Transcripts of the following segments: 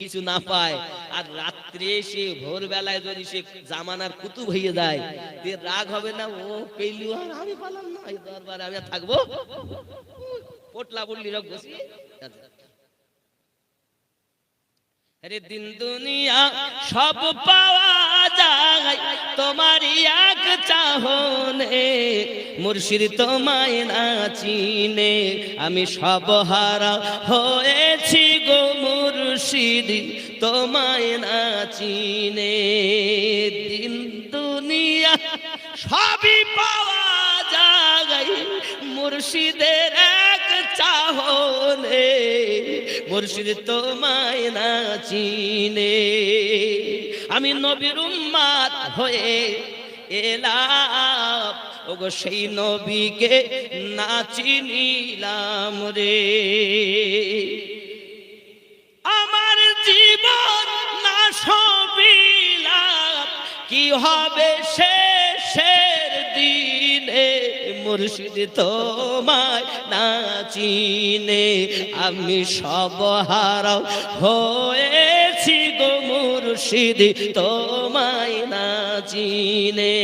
কিছু না পায়। আর রাত্রে সে ভোরবেলায় যদি সে জামানার কুতুব হয়ে যায় রাগ হবে না, ও পেইলু আর আমি পালাম না দরবারে আমি থাকব? পোটলা বললি রক বসি আরে দিন দুনিয়া সব পাওয়া যায় তোমার এক চাহনে, মুর্শিদ তোমায় না চিনে, আমি সব হারা হয়েছি গো। মুর্শিদ তোমায় না চিনে। দিন, দুনিয়া সবই পাওয়া যায়। মুর্শিদের এক চাহনে, মুর্শিদ তোমায় না চিনে। আমি নবীর উম্মাত হয়ে এলাম, ওগো সেই নবীকে না চিনিলাম রে। হবে শেষের দিনে, মুর্শিদ তোমায় না চিনে। আমি সব হারা হয়েছি গো মুর্শিদ, তোমায় না চিনে।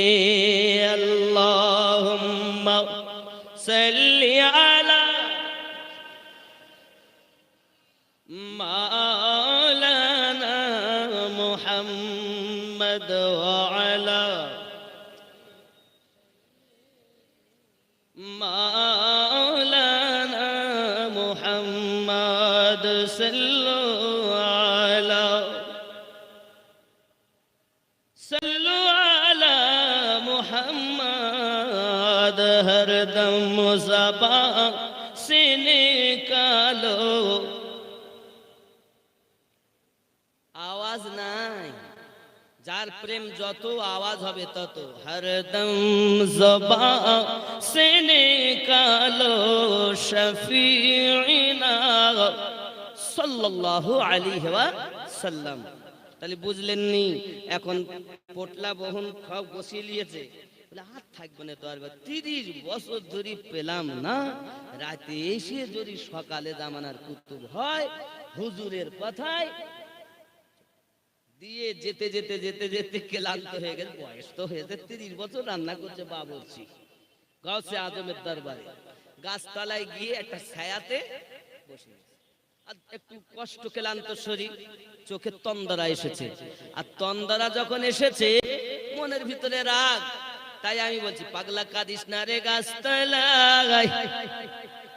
আল্লাহুম্মা love. যার প্রেম যত আওয়াজ হবে তত হরদম জবা সে নিকালো শফিনা সাল্লাল্লাহু আলাইহি ওয়া সাল্লাম। তাহলে বুঝলেন নি এখন পোটলা বহন সব বসিয়ে নিয়েছে আর থাকবে না তো আর তিরিশ বছর ধরে পেলাম না, রাতে এসে যদি সকালে জামানার কুতুব হয়, হুজুরের কথায় দিয়ে যেতে যেতে যেতে যেতে ক্লান্ত হয়ে গেছে বয়স তো হয়েছে তিরিশ বছর রান্না করছে বাবুর্চি গাছে আজমের দরবারে। গাছতলায় গিয়ে একটা ছায়াতে বসে আর একটু কষ্ট ক্লান্ত শরীর, চোখে তন্দরা এসেছে। আর তন্দরা যখন এসেছে, মনের ভিতরে রাগ। তাই আমি বলছি, পাগলা কাদিস না রে গাছতলায়।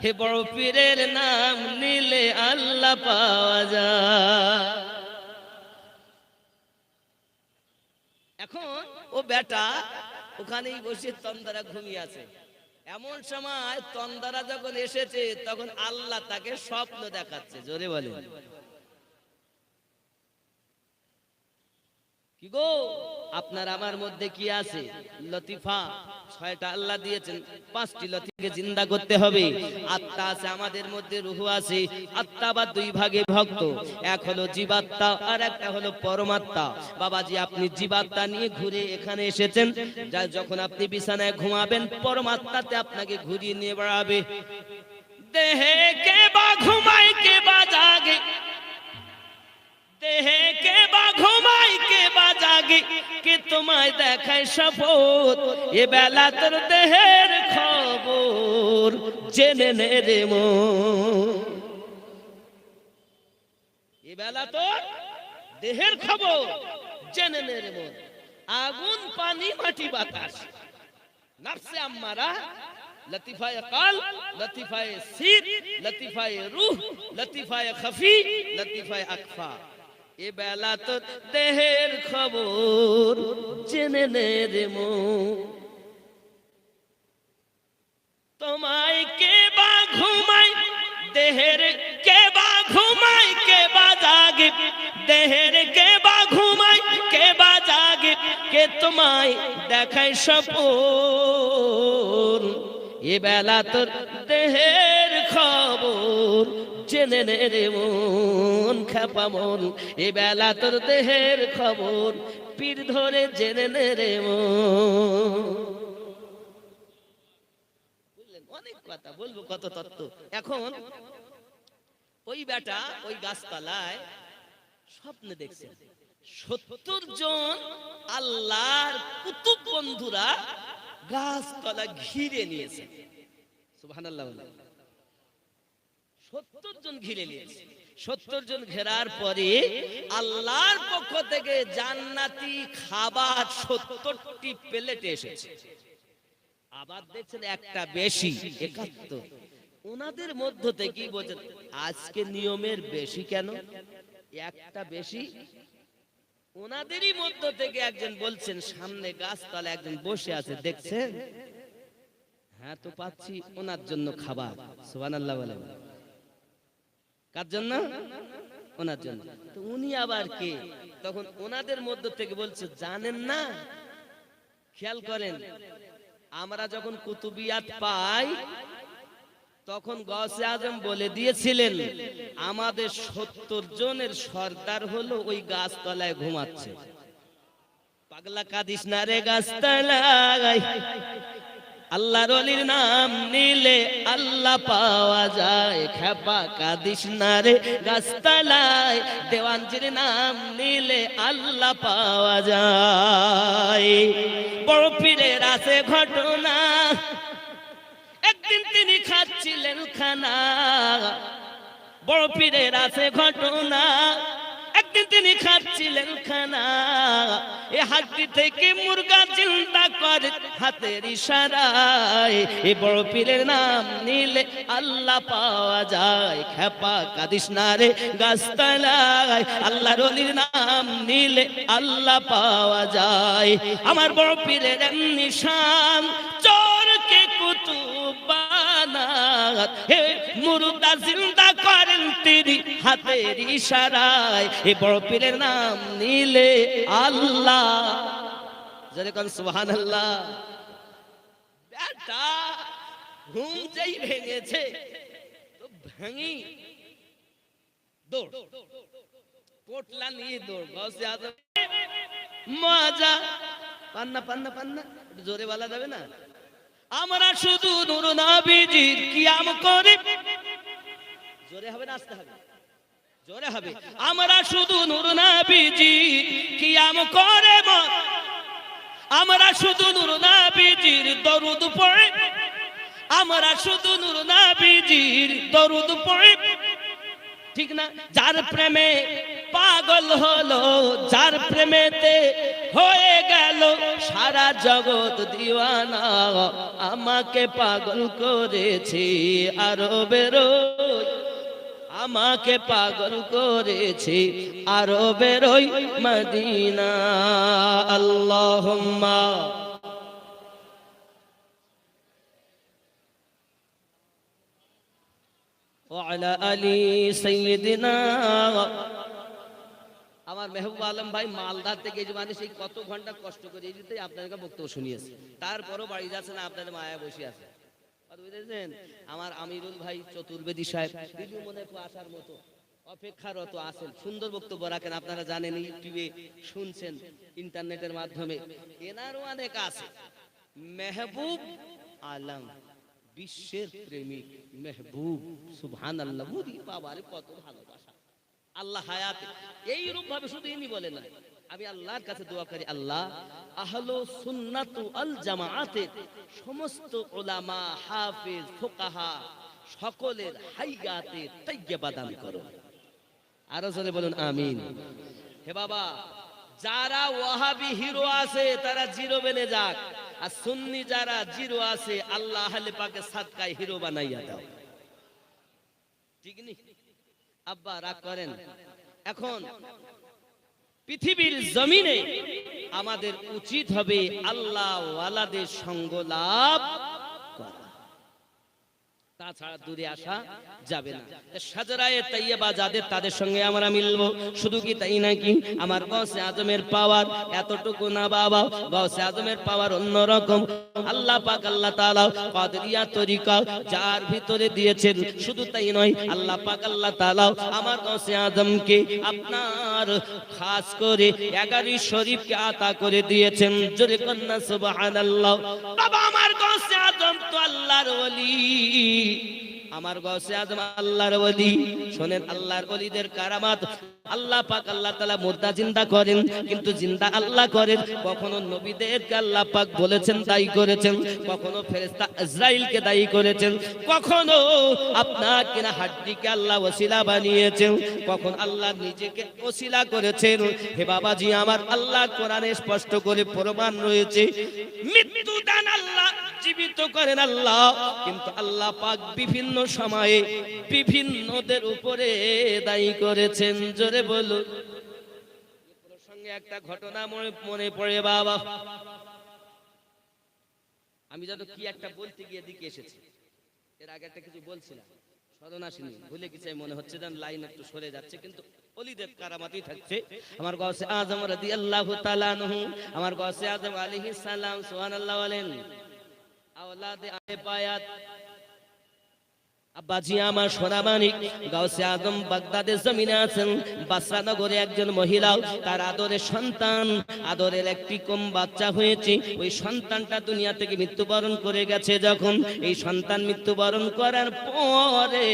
হে বড় পীরের নাম নিলে আল্লাহ পাওয়া যায়। এখন ও বেটা ওখানেই বসে তন্দারা ঘুমিয়ে আছে। এমন সময় তন্দারা যখন এসেছে, তখন আল্লাহ তাকে স্বপ্ন দেখাচ্ছে। জোরে বলে কি গো? আপনার আমার মধ্যে কি আছে? লতিফা, ছয়টা আল্লাহ দিয়েছেন, পাঁচটি লতিফাকে জিন্দা করতে হবে। আত্মা আছে, আমাদের মধ্যে রুহু আছে। আত্মা বা দুই ভাগে ভক্ত এক হলো জীবাত্মা আর একটা হলো পরমাত্মা। বাবাজি, আপনি জীবাত্মা নিয়ে ঘুরে এখানে এসেছেন। যা যখন আপনি বিছানায় ঘুমাবেন, পরমাত্মাতে আপনাকে ঘুরিয়ে নিয়ে বেড়াবে। দেহে কে বা ঘুমায়, কে বা জাগে। দেহে কে বা ঘুমাই কে বা জাগে, কে তোমায় দেখায় শপথ? এ বেলা তোর দেহের খবর জেনে নে রে মন। এ বেলা তোর দেহের খবর জেনে নে রে মন। আগুন, পানি, মাটি, বাতাস। নফসে আম্মারা, লতিফায়ে কাল, লতিফায়ে সির লতিফায়ে রূহ, লতিফায়ে খফি, লতিফায়ে আকফা। এ বেলা তো দেহের খবর জেনে নে তোমায় কে বা ঘুমাই দেহের কে বা ঘুমাই কে বা জাগে? দেহের কে বা ঘুমাই কে বা জাগে? কে তোমায় দেখায় সপন এ বেলা তোর দেহের খবর জেনে নে রে মন খাপা মন, এ বেলা তোর দেহের খবর, পীর ধরে জেনে নে রে মন। অনেক কথা, বলব কত তত্ত্ব। এখন ওই বেটা ওই গাছতলায় স্বপ্নে দেখছে। সত্তর জন আল্লাহর কুতুব বন্ধুরা গাছতলা ঘিরে নিয়েছে। সুবহানাল্লাহ। সত্তর জন ঘিরে নিয়েছে। সত্তর জন ঘেরার পরে আল্লাহর পক্ষ থেকে জান্নাতি খাবার সত্তরটি প্লেটে এসেছে। আবার দেখছেন একটা বেশি, একাত্তর। ওনাদের মধ্য থেকেই বলছেন আজকে নিয়মের বেশি কেন? একটা বেশি? ওনাদেরই মধ্য থেকে একজন বলছেন, সামনে গাছতলা একজন বসে আছে, দেখছেন? হ্যাঁ তো পাচ্ছি ওনার জন্য খাবার। সুবহানাল্লাহ বলেন। কার জন্য? ওনার জন্য। তো উনি আবার কে? তখন ওনাদের মধ্য থেকে বলছে, জানেন না? খেয়াল করেন, আমরা যখন কুতুবিয়াত পাই, তখন গসে আজম বলে দিয়েছিলেন, আমাদের সত্তর জনের সর্দার হলো ওই গাছতলায় ঘুমাচ্ছে। পাগলা কাদিস না রে গাছতলায়। আল্লাহর অলির নাম নিলে আল্লাহ পাওয়া যায়। খেপা কাদিস না রে গাছতলায় দেওয়ানজির নাম নিলে আল্লাহ পাওয়া যায়। বড় পীরের আছে ঘটনা। একদিন তিনি খাচ্ছিলেন খানা। বড় পীরের আছে ঘটনা। একদিন তিনি খাচ্ছিলেন খানা। এ হাতটি থেকে মুরগা চিন্তা করে, হাতের ইশারায় এ বড় পীরের নাম নিলে আল্লাহ পাওয়া যায়। খেপা কাদিস না রে গাছতলায় আল্লাহ রলির নাম নিলে আল্লাহ পাওয়া যায়। আমার বড় পীরের নিশান, চোরকে কুতুব বানাত হে মুর্দা জিন্দা করেন তিনি হাতের ইশারায়। এ বড় পীরের নাম নিলে আল্লাহ। জরে কোন, সুবহানাল্লাহ। বেটা, ঘুম যেই ভেঙেছে, তো ভাঙি। দৌড়। পোটলা নিয়ে দৌড় গসে মজা। পান্না পান্না পান্না। জোরে বলা যাবে না? আমরা শুধু নূর নবীজির কিয়াম করে। জোরে হবে না, আসতে হবে। জোরে হবে। আমরা শুধু নূর নবীজি কিয়াম করে আমরা শুধু নূর নবীজির দরুদ পড়ে। আমরা শুধু নূর নবীজির দরুদ পড়ে। ঠিক না? যার প্রেমে পাগল হলো যার প্রেমেতে হয়ে গেল সারা জগৎ দিওয়ানা আমাকে পাগল করেছে আরো বেরোয় আমাকে পাগল করেছে আরো বেরোই মদিনা আল্লাহুম্মা وعلى آل سيدنا আমার মেহবুব আলম ভাই মালদার থেকে যে মানে সেই কত ঘণ্টা কষ্ট করে এই যে আপনাদেরকে বক্তব্য শুনিয়েছে। তারপরও বাড়ি যাচ্ছে না, আপনাদের মায়া বসে আছে। বুঝেছেন? আমার আমিরুল ভাই চতুর্বেদী সাহেব দিদিও মনে আসার মতো অপেক্ষারত আছেন। সুন্দর বক্তব্য রাখেন, আপনারা জানেন ইউটিউবে শুনছেন ইন্টারনেটের মাধ্যমে। এনারও অনেক আছে। মেহবুব আলম, বিশ্বের প্রেমিক মেহবুব সুবহান আল্লাহ বাবারে কত ভালোবাসা। আল্লাহ হায়াতে। এই রূপ ভাবে শুধু ইনি বলে না, আমি আল্লাহর কাছে দোয়া করি, আল্লাহ, আহলো সুন্নাতু আল জামাআতের সমস্ত ওলামা হাফেজ, ফুকাহা সকলের হাইয়াতে তাইয়্যিবা দান করো। আরও জোরে বলুন, আমিন। হে বাবা, যারা ওয়াহাবি হিরো আছে, তারা জিরো বেনে যাক। আর সুন্নি যারা জিরো আছে, আল্লাহ আহলে পাকে সাদকায় হিরো বানাইয়া দাও। ঠিক নি? আব্বা রাগ করেন। এখন পৃথিবীর জমিনে আমাদের উচিত হবে আল্লাহ ওয়ালাদের সঙ্গ লাভ আল্লাহ যার ভিতরে দিয়েছেন, শুধু তাই নয়, আল্লাহ আমার গৌসে আজমকে আপনার খাস করে এগারি শরীফকে আতা করে দিয়েছেন। জোরে কন্যা বাবা, আমার গৌসে আজম তো আল্লাহর আমার গসে আজম আল্লাহর ওলি, শোনেন আল্লাহর ওলিদের কারামাত। আল্লাহ পাক আল্লাহ জিন্দা করেন, কিন্তু জিন্দা আল্লাহ করেন। কখনো নবীদেরকে আল্লাহ পাক বলেছেন দায়ী করেছেন, কখনো ইসরাইলকে দায়ী করেছেন, কখনো হাড্ডিকে আল্লাহ ওসিলা বানিয়েছেন, কখন আল্লাহ নিজেকে ওসিলা করেছেন। হে বাবাজি, আমার আল্লাহ কোরআনে স্পষ্ট করে প্রমাণ রয়েছে মৃত্যু দান আল্লাহ জীবিত করেন আল্লাহ। কিন্তু আল্লাহ পাক বিভিন্ন সময়ে বিভিন্নদের উপরে দায়ী করেছেন। জোরে বলুন। প্রসঙ্গে একটা ঘটনা মনে পড়ে বাবা। আমি যত কি একটা বলতে গিয়ে দিকে এসেছি। এর আগে একটা কিছু বলছিলাম। স্মরণ আসেনি। ভুলে গেছে মনে হচ্ছে যেন লাইন একটু সরে যাচ্ছে, কিন্তু অলিদের কারামাতেই থাকছে। আমার গসে আজম রাদিয়াল্লাহু তাআলা আনহু, আমার গসে আজম আলাইহিস সালাম, সুবহানাল্লাহ বলেন اولاد آئے پایات আব্বাজি আমার সোনামানিক গাউসে আজম বাগদাদের জমিনে আছেন। বাসরা নগরে একজন মহিলা, তার আদরের সন্তান, আদরের একটি কম বাচ্চা হয়েছে। ওই সন্তানটা দুনিয়া থেকে মৃত্যুবরণ করে গেছে যখন। এই সন্তান মৃত্যুবরণ করার পরে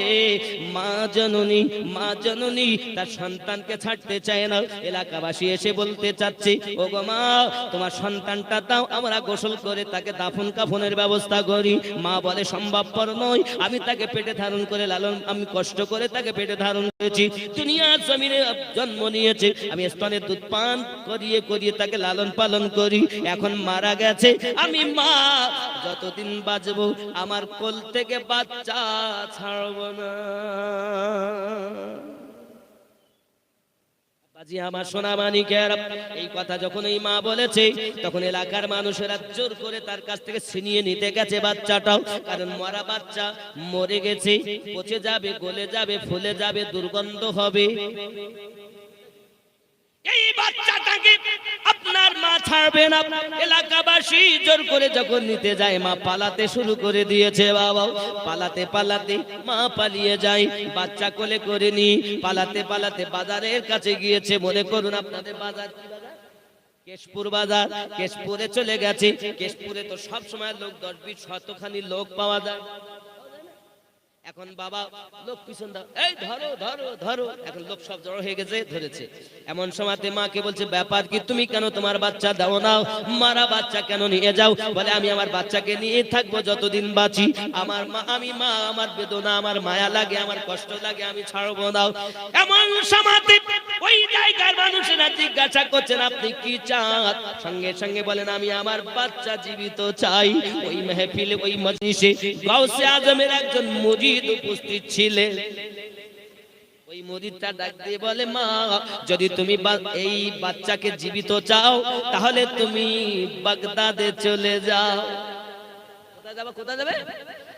মা জননী মা জননী তার সন্তানকে ছাড়তে চায় না। এলাকাবাসী এসে বলতে চাচ্ছে ও গো মা, তোমার সন্তানটা দাও, আমরা গোসল করে তাকে দাফন কাফনের ব্যবস্থা করি। মা বলে, সম্ভবপর নয়, আমি তাকে পেটে ধারণ করে লালন, আমি কষ্ট করে তাকে পেটে ধারণ করেছি। দুনিয়ার জমিনে জন্ম নিয়েছে। আমি স্তনের দুধ পান করিয়ে করিয়ে তাকে লালন পালন করি। এখন মারা গেছে। আমি মা, যতদিন বাজব আমার কোল থেকে বাচ্চা ছাড়ব না। বাজি আমার সোনা মানিকের এই কথা যখন এই মা বলেছে, তখন এলাকার মানুষেরা জোর করে তার কাছ থেকে ছিনিয়ে নিতে গেছে বাচ্চাটাও। কারণ মরা বাচ্চা মরে গেছে, পচে যাবে, গলে যাবে, ফুলে যাবে, দুর্গন্ধ হবে। এই বাচ্চাটাকে আপনার মা ছাড়বে না। এলাকাবাসী জোর করে যখন নিতে যায়, মা পালাতে শুরু করে দিয়েছে বাবা। পালাতে পালাতে মা পালিয়ে যায়। বাচ্চা কোলে করে নি পালাতে পালাতে বাজারের কাছে গিয়েছে। মনে করুন আপনাদের বাজার বাজার? কেশপুর বাজার। কেশপুরে চলে গেছে। কেশপুরে তো সব সময় লোক, দশ বিশ শতখানি লোক পাওয়া যায়। এখন বাবা লোক পিছন দাও এই ধরো ধরো ধরো। এখন লোক সব জড়ো হয়ে গেছে, ধরেছে। এমন সময়তে মাকে বলছে, ব্যাপার কি, তুমি কেন তোমার বাচ্চা দাও নাও মারা বাচ্চা কেন নিয়ে যাও? বলে, আমি আমার বাচ্চাকে নিয়ে থাকব যতদিন বাঁচি। আমার মা, আমি মা, আমার বেদনা, আমার মায়া লাগে, আমার কষ্ট লাগে, আমি ছাড়বো নাও এমন সময়তে ওই জায়গার মানুষেরা জিজ্ঞাসা করছেন, আপনি কি চান? সঙ্গে সঙ্গে বলেন, আমি আমার বাচ্চা জীবিত চাই। ওই মেহফিলে, ওই মজলিসে গাউসে আজমের একজন মুজিদ উপস্থিত ছিলেন ওই মুরিদটা ডাক দিয়ে বলে, মা, যদি তুমি এই বাচ্চাকে জীবিত চাও, তাহলে তুমি বাগদাদে চলে যাও। কোথায় যাবে? কোথায় যাবে?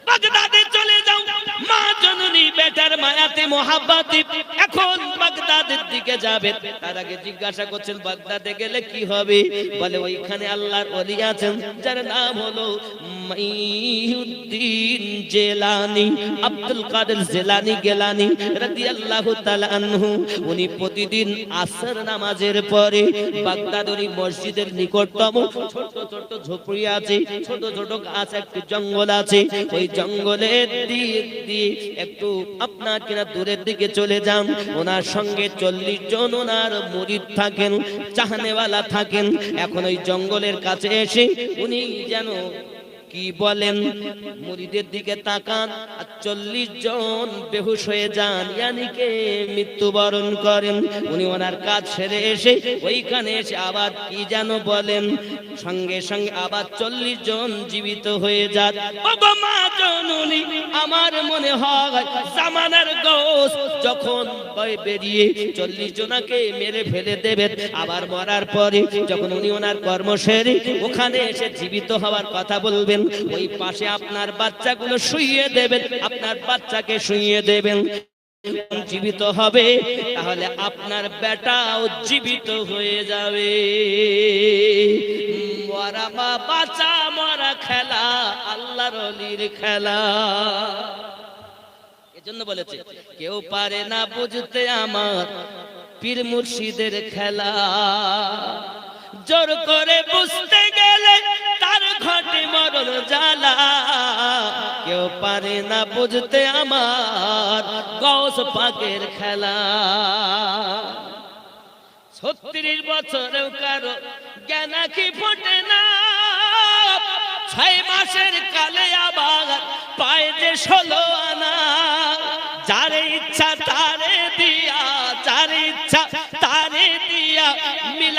বাগদাদে চলে যাও। মা জননী বেটার মায়াতে মোহাব্বতে এখন বাগদাদের দিকে যাবে। তার আগে জিজ্ঞাসা করছেন, বাগদাদে গেলে কি হবে? বলে, ওইখানে আল্লাহর ওলি আছেন, যার নাম হলো মাইউদ্দিন জেলানি। আব্দুল কাদের জেলানি গেলানি রাদিয়াল্লাহু তাআলা আনহু, উনি প্রতিদিন আসর নামাজের পরে বাগদাদের মসজিদের নিকটতম ছোট ছোট ঝুপড়ি আছে, ছোট ছোট গাছ, একটু জঙ্গল আছে। ওই জঙ্গলের দিক দিয়ে একটু আপনার কিনা দূরের দিকে চলে যান। ওনার সঙ্গে চল্লিশ জন ওনার মুরিদ থাকেন, চাহনেওয়ালা থাকেন। এখন ওই জঙ্গলের কাছে এসে উনি যেন কি বলেন? মুরিদের দিকে তাকান আর চল্লিশ জন বেহুশ হয়ে যান। ইয়ানিকে মৃত্যুবরণ করেন। উনি ওনার কাজ সেরে এসে ওইখানে এসে আবার কি যেন বলেন? সঙ্গে সঙ্গে আবার চল্লিশ জন জীবিত হয়ে যান। বাবা মা জননী আমার মনে হয় জামানার গোস যখন বেরিয়ে চল্লিশ জনাকে মেরে ফেলে দেবেন আবার মরার পরে যখন উনি ওনার কর্ম সেরে ওখানে এসে জীবিত হওয়ার কথা বলবেন, ওই পাশে আপনার বাচ্চাগুলো শুইয়ে দেবেন, আপনার বাচ্চাকে শুইয়ে দেবেন। জীবিত হবে তাহলে আপনার বেটাও জীবিত হয়ে যাবে। মরা মা বাচ্চা মরা খেলা আল্লাহর অলির খেলা। এজন্য বলেছে কেউ পারে না বুঝতে আমার পীর মুর্শিদের খেলা। জোর করে বুঝতে গেলে তার ঘটে মরণ জ্বালা। কেউ পারে না বুঝতে আমার গৌস পাকের খেলা। ছত্রিশ বছরেও কারও জ্ঞান কি ফোটে না। ছয় মাসের কালে আবার পায় যে ষোলো আনা। যার ইচ্ছা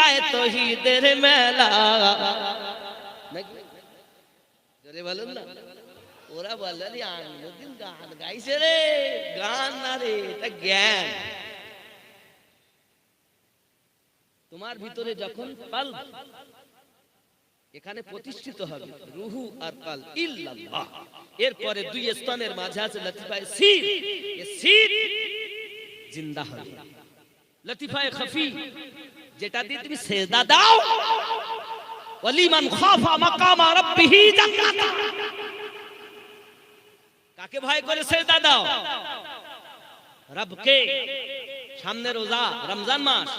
মিলায় তহিদের মেলা। ওরা বলল গান গাইছে রে। গান না রে, এটা জ্ঞান। তোমার ভিতরে যখন পাল, এখানে প্রতিষ্ঠিত হবে রুহু আর কাল ইল্লাল্লাহ। এরপরে দুই স্তনের মাঝে আছে লতিফায়ে সির। সির জিন্দা হবে। লতিফায়ে খফি। যেটা দিয়ে তুমি সেজদা দাও ওয়ালিমান খাফা মাকামা রাব্বিহি জান্নাতা। কাকে ভয় করে সেজদা দাও রবকে। সামনে রোজা রমজান মাস।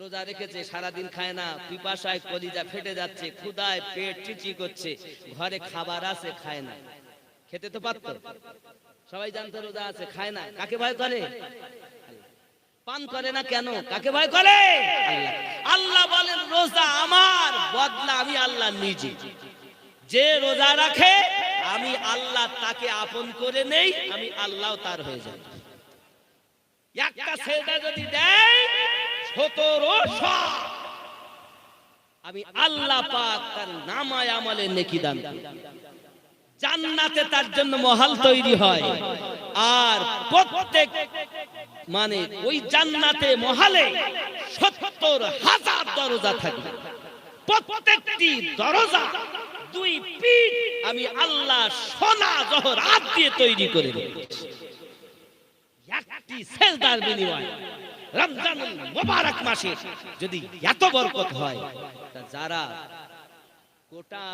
রোজা রেখেছে সারাদিন খায় না। পিপাসায় কলিজা ফেটে যাচ্ছে ক্ষুদায় পেট চিচি করছে। ঘরে খাবার আছে খায় না। খেতে তো পারত। সবাই জানতো রোজা আছে খায় না। কাকে ভয় করে? পান করে না কেন? কাকে ভয় করে? আল্লাহ বলেন, রোজা আমার, বদলা আমি আল্লাহ নিজে। যে রোজা রাখে, আমি আল্লাহ তাকে আপন করে নেই, আমি আল্লাহ তার হয়ে যাই। একটা সেজদা যদি দেয় আমি আল্লাহ পাক তার নামায় আমলে নেকি দান জান্নাতে তার জন্য মহাল তৈরি হয়। আর প্রত্যেক মানে ওই জান্নাতে মহালে সত্তর হাজার দরজা থাকবে। প্রত্যেকটি দরজা দুই পিঠ আমি আল্লাহ সোনা জহরাত দিয়ে তৈরি করে একটি বিনিময় রমজানুল মোবারক মাসে যদি এত বরকত হয় যারা গোটা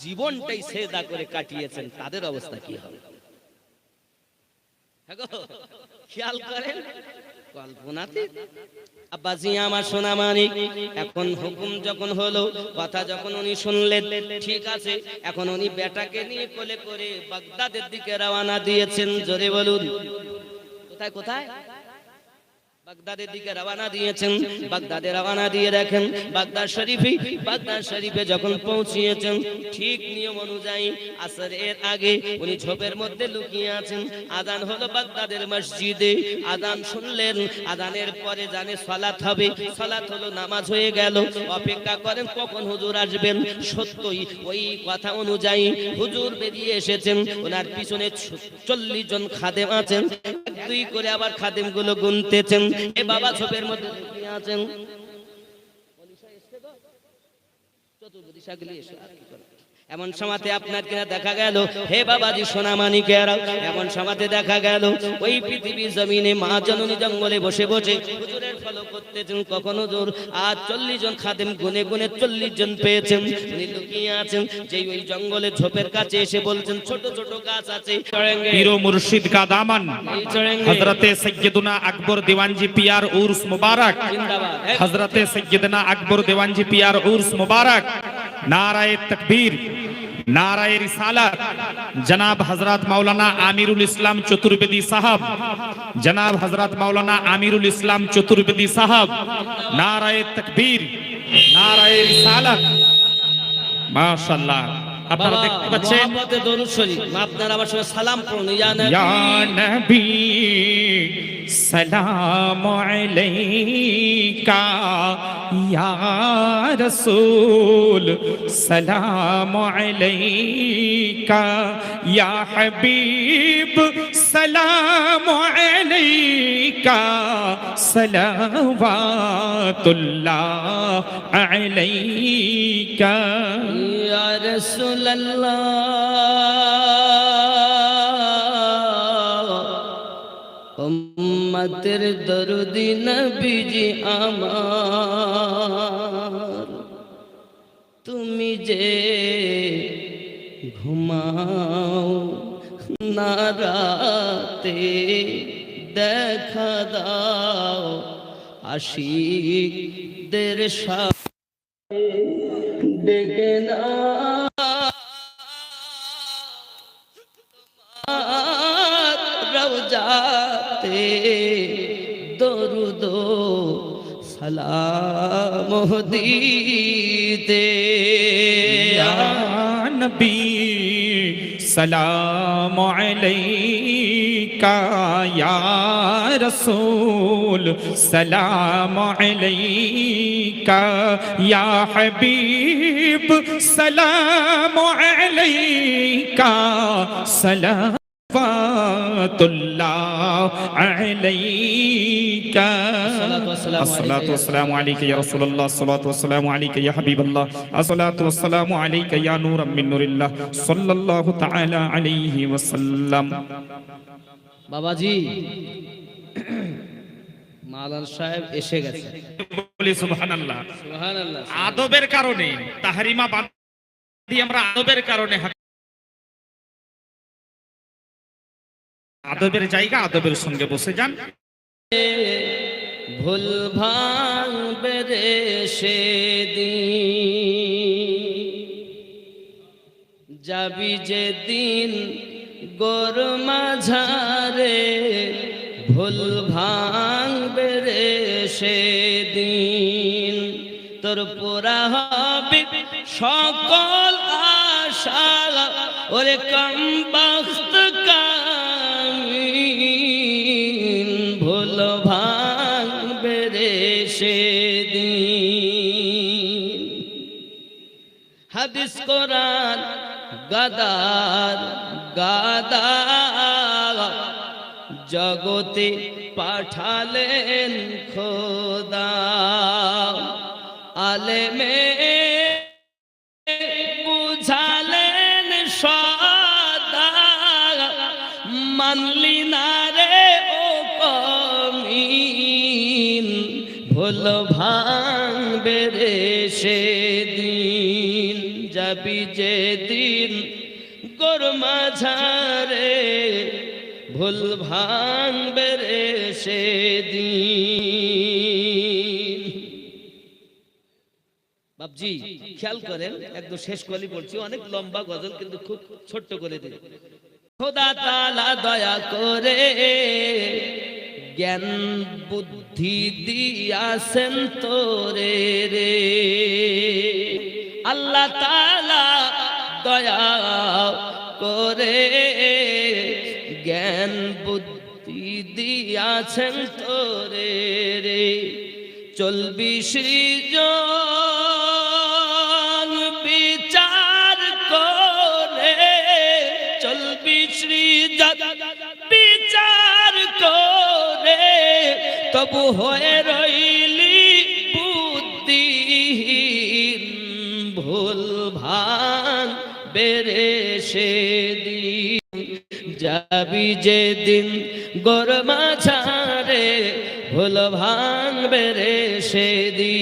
জীবনটাই সেজদা করে কাটিয়েছেন, তাদের অবস্থা কি হবে? খেয়াল করেন? কল্পনাতে? আব্বাজি আমার এখন হুকুম যখন হলো, কথা যখন উনি শুনলেন, ঠিক আছে, এখন উনি বেটাকে নিয়ে কোলে করে বাগদাদের দিকে রওনা দিয়েছেন, জোরে বলুন। কোথায় কোথায়? বাগদাদের দিকে রওনা দিয়েছেন, বাগদাদে রওনা দিয়ে দেখেন বাগদাদ শরীফে বাগদাদ শরীফে যখন পৌঁছিয়েছেন, ঠিক নিয়ম অনুযায়ী আসরের আগে উনি ঝোপের মধ্যে লুকিয়ে আছেন। আজান হলো বাগদাদের মসজিদে। আজান শুনলেন, আজানের পরে জানে সালাত হবে। সালাত হলো নামাজ হয়ে গেল। অপেক্ষা করেন কখন হুজুর আসবেন। সত্যই ওই কথা অনুযায়ী হুজুর বেরিয়ে এসেছেন। ওনার পিছনে চল্লিশ জন খাদেম আছেন। দুই করে আবার খাদেমগুলো গুনতেছেন। এ বাবা ছোপের মধ্যে আছেন চতুর্দিশা গেলে এসে আর কি করবে? এমন সমাতে আপনার কিনা দেখা গেল। হে বাবাজি সোনামানি কেরাও এমন সমাতে দেখা গেল। ওই পৃথিবীর জমিনে মা জননী জঙ্গলে বসে বসে হুজুরের ফলো করতেছেন কখনো জোর। আর চল্লিশ জন খাদেম গুনে গুনে চল্লিশ জন পেয়েছেন। উনি লুকিয়ে আছেন যেই ওই জঙ্গলে ঝোপের কাছে এসে বলছেন ছোট ছোট গাছ আছে। পীর মুর্শিদ কাদামান হযরতে সাইয়্যিদুনা আকবর দিওয়ানজি পিয়ার উরস মুবারক হযরতে সাইয়্যিদুনা আকবর দিওয়ানজি পিয়ার উরস মুবারক। নারায় তকবীর নারায় রিসালাত। জনাব হজরত মাওলানা আমিরুল ইসলাম চতুর্বেদী সাহাব জনাব হজরত মাওলানা আমিরুল ইসলাম চতুর্বেদী সাহাব নারায় তকবীর নারায় রিসালাত। মাশাআল্লাহ। আপনারা দেখতে পাচ্ছেন? মহব্বতে দরুদ শরীফ। আপনারা আমার সঙ্গে সালাম পড়ুন। ইয়া নবী। সালাম আলাইকা, ইয়া রাসূল, সালাম আলাইকা, ইয়া হাবিব, সালাম আলাইকা, সালাওয়াতুল্লাহ আলাইকা। ইয়া রাসূল আল্লাহ উম্মতের দরদি নবীজি আমার। তুমি যে ঘুমাও না রাতে দেখা দাও আশিকদের সাথে ডেকে না সাথে দরুদ সালাম দিতে। নবী, সালাম আলাইকা, ইয়া রাসূল, সালাম আলাইকা, ইয়া হাবিব, সালাম আলাইকা, সালাম বাবাজি সাহেব এসে গেছে। আদবের কারণে তাহরিমা বাঁধি আমরা আদবের কারণে আদবের জায়গা, আদবের সঙ্গে বসে যান। ভুল যাবি যেদিন গোর মাঝারে, ভুল ভাঙবে রে সেদিন। তোর পুরা হবে সকল আশা ওরে কম বখত কোরআন, গাদার গাদা জগতে পাঠালেন খোদা। আলেমে বুঝালেন সদা। মানলি না রে ও কমিন, ভুল ভাঙবে রে সেদিন যাবি যেদিন গোর মাঝারে ভুল ভাঙবে রে সেদিন। বাবজি খেয়াল করেন, একদম শেষ কলি পড়ছি, অনেক লম্বা গজল, কিন্তু খুব ছোট্ট করে দিল খোদা তালা দয়া করে জ্ঞান বুদ্ধি দিয়াছেন তোরে রে। আল্লাহ তালা দয়া করে জ্ঞান বুদ্ধি দিয়াছেন তোরে রে। চলবি সৃজন, বিচার করে। চলবি সৃজন, বিচার করে। তবু হয়ে রইলি ভাঙ বেড়ে সেদিন যাবি যেদিন গোর মাঝারে ভুল ভাঙবে রে সেদিন।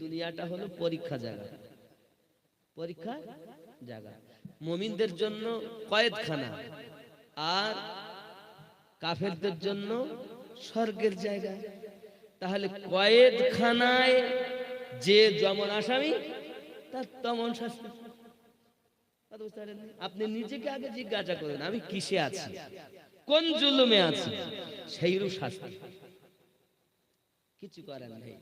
দুনিয়াটা হলো পরীক্ষা জায়গা। পরীক্ষা জায়গা। মমিনদের জন্য কয়েদখানা আর কাফেরদের জন্য স্বর্গের জায়গা। তাহলে কয়েদখানায় যে যেমন আসামি তার শাস্তি? আপনি নিজেকে আগে জিজ্ঞাসা করেন, আমি কিসে আছি? কোন জুলুমে আছি? সেইরূপ শাস্তি। কিছু করার নেই।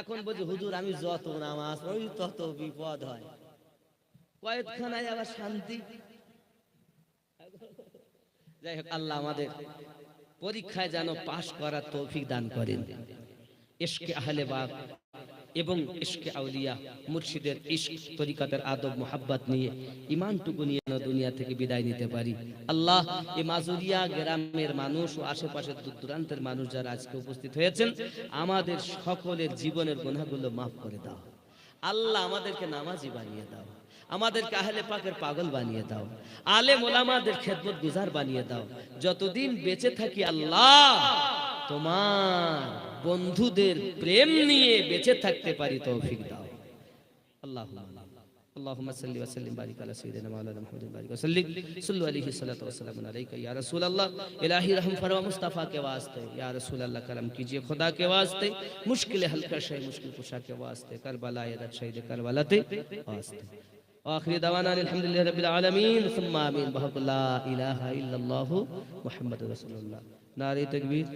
এখন বলছি, হুজুর, আমি যত নামাজ ওই তত বিপদ হয়। কয়েকখানায় আবার শান্তি। যাই হোক, আল্লাহ আমাদের পরীক্ষায় যেন পাশ করার তৌফিক দান করেন। ইশকে আহলে বাগ এবং ইশকে আউলিয়া, মুর্শিদের ইশক তরিকাতের আদব, মোহাব্বত নিয়ে ইমানটুকু নিয়ে যেন দুনিয়া থেকে বিদায় নিতে পারি। আল্লাহ এই মাজুরিয়া গ্রামের মানুষ ও আশেপাশের দূর দূরান্তের মানুষ যারা আজকে উপস্থিত হয়েছেন, আমাদের সকলের জীবনের গুনাহগুলো মাফ করে দাও। আল্লাহ আমাদেরকে নামাজি বানিয়ে দাও। আমাদেরকে আহলে পাকের পাগল বানিয়ে দাও। আলে ওলামাদের খেদমত গুজার বানিয়ে দাও। যতদিন বেঁচে থাকি আল্লাহ, তোমার بندھو دیر বন্ধুদের প্রেম নিয়ে বেঁচে থাকতে পারি، তৌফিক اللہ আল্লাহ। اللهم صل وسلم بارک على سیدنا مولانا محمد بارک وسلم صلوا عليه الصلاه والسلام عليك يا رسول اللہ الہی رحم فرما مصطفیٰ کے واسطے یا رسول اللہ کرم کیجیے خدا کے واسطے مشکل حل کا شے مشکل خوشہ کے واسطے کربلا یا شہید کربلا تے واسطے وآخری دوانا الحمدللہ رب العالمین ثم آمین بہت اللہ الہ الا اللہ محمد رسول اللہ ناری تکبیر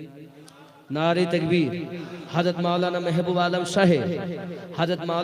नारे तकबीर। हज़रत मौलाना महबूब आलम शाह। हज़रत मौलाना